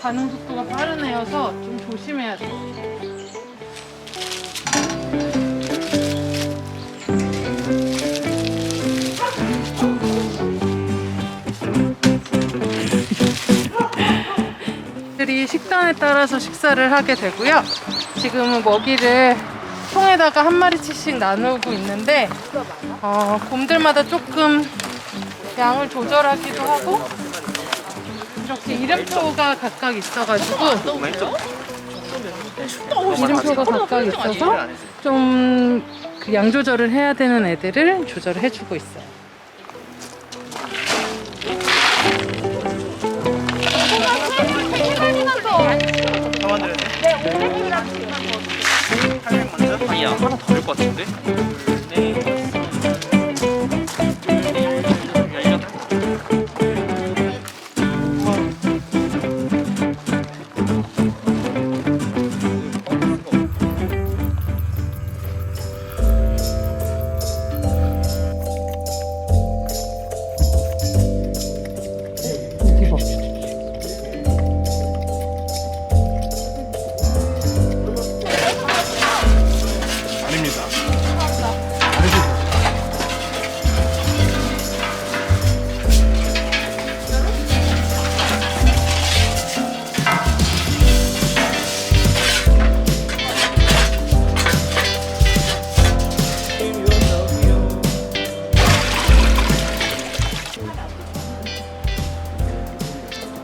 반응 속도가 빠른 애여서 좀 조심해야 돼. 들이 식단에 따라서 식사를 하게 되고요. 지금은 먹이를 통에다가 한 마리씩 나누고 있는데 어, 곰들마다 조금 양을 조절하기도 하고 이렇게 이름표가 각각 있어가지고 이름표가 각각 있어서 좀 그 양 조절을 해야 되는 애들을 조절을 해주고 있어요. 아니야 하나 더줄것 같은데?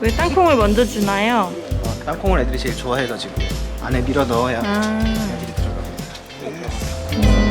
왜 땅콩을 먼저 주나요? 어, 땅콩을 애들이 제일 좋아해가지고 안에 밀어 넣어야 아. 애들이 들어갑니다.